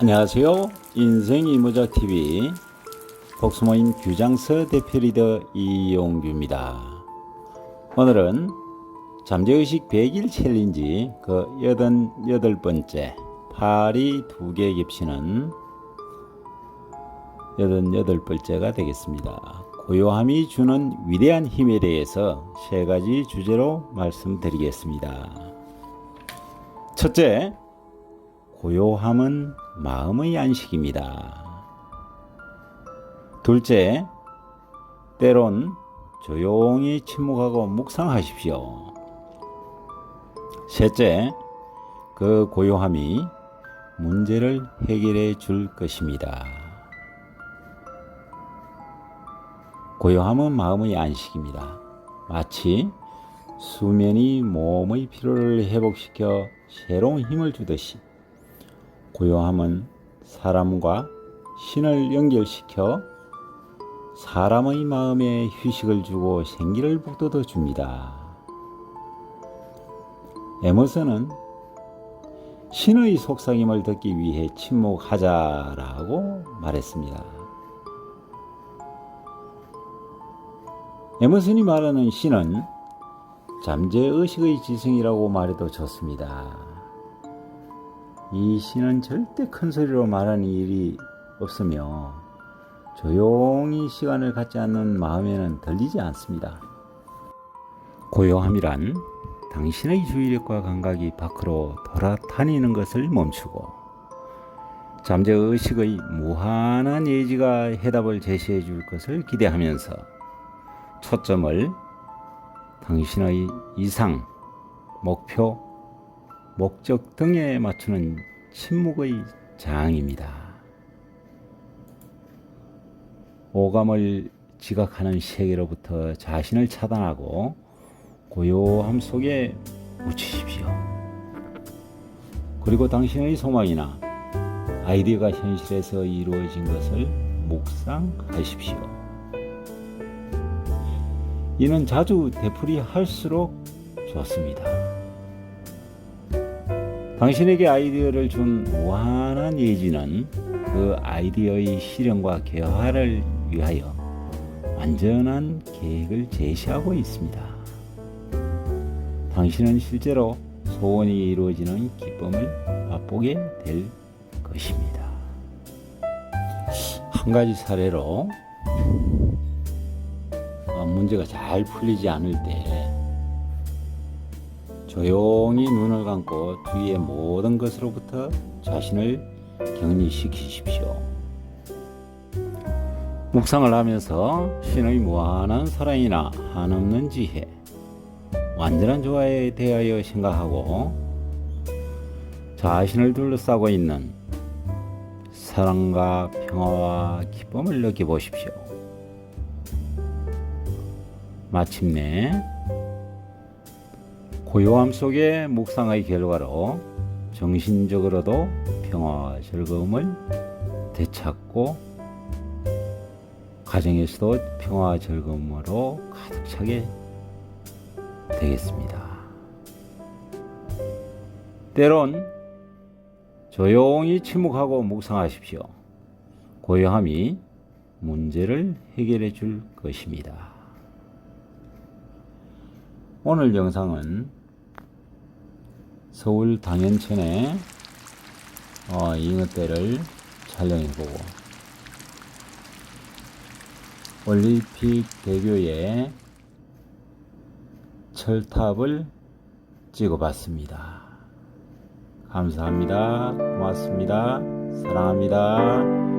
안녕하세요. 인생 이 모자 TV 복수모임 규장서 대표 리더 이용규입니다. 오늘은 잠재의식 100일 챌린지 그 88번째 파리 두개 겹치는 88번째가 되겠습니다. 고요함이 주는 위대한 힘에 대해서 세 가지 주제로 말씀드리겠습니다. 첫째, 고요함은 마음의 안식입니다. 둘째, 때론 조용히 침묵하고 묵상하십시오. 셋째, 그 고요함이 문제를 해결해 줄 것입니다. 고요함은 마음의 안식입니다. 마치 수면이 몸의 피로를 회복시켜 새로운 힘을 주듯이 고요함은 사람과 신을 연결시켜 사람의 마음에 휴식을 주고 생기를 북돋워 줍니다. 에머슨은 신의 속삭임을 듣기 위해 침묵하자라고 말했습니다. 에머슨이 말하는 신은 잠재의식의 지성이라고 말해도 좋습니다. 이 신은 절대 큰 소리로 말하는 일이 없으며 조용히 시간을 갖지 않는 마음에는 들리지 않습니다. 고요함이란 당신의 주의력과 감각이 밖으로 돌아다니는 것을 멈추고 잠재의식의 무한한 예지가 해답을 제시해 줄 것을 기대하면서 초점을 당신의 이상, 목표, 목적 등에 맞추는 침묵의 장입니다. 오감을 지각하는 세계로부터 자신을 차단하고 고요함 속에 묻히십시오. 그리고 당신의 소망이나 아이디어가 현실에서 이루어진 것을 묵상하십시오. 이는 자주 되풀이할수록 좋습니다. 당신에게 아이디어를 준 무한한 예지는 그 아이디어의 실현과 개화를 위하여 완전한 계획을 제시하고 있습니다. 당신은 실제로 소원이 이루어지는 기쁨을 맛보게 될 것입니다. 한 가지 사례로 어, 문제가 잘 풀리지 않을 때 조용히 눈을 감고 주위의 모든 것으로부터 자신을 격리시키십시오. 묵상을 하면서 신의 무한한 사랑이나 한없는 지혜, 완전한 조화에 대하여 생각하고 자신을 둘러싸고 있는 사랑과 평화와 기쁨을 느껴보십시오. 마침내 고요함 속의 묵상의 결과로 정신적으로도 평화와 즐거움을 되찾고 가정에서도 평화와 즐거움으로 가득 차게 되겠습니다. 때론 조용히 침묵하고 묵상하십시오. 고요함이 문제를 해결해 줄 것입니다. 오늘 영상은 서울 당연천의 어, 잉어대를 촬영해보고 올림픽 대교의 철탑을 찍어봤습니다. 감사합니다. 고맙습니다. 사랑합니다.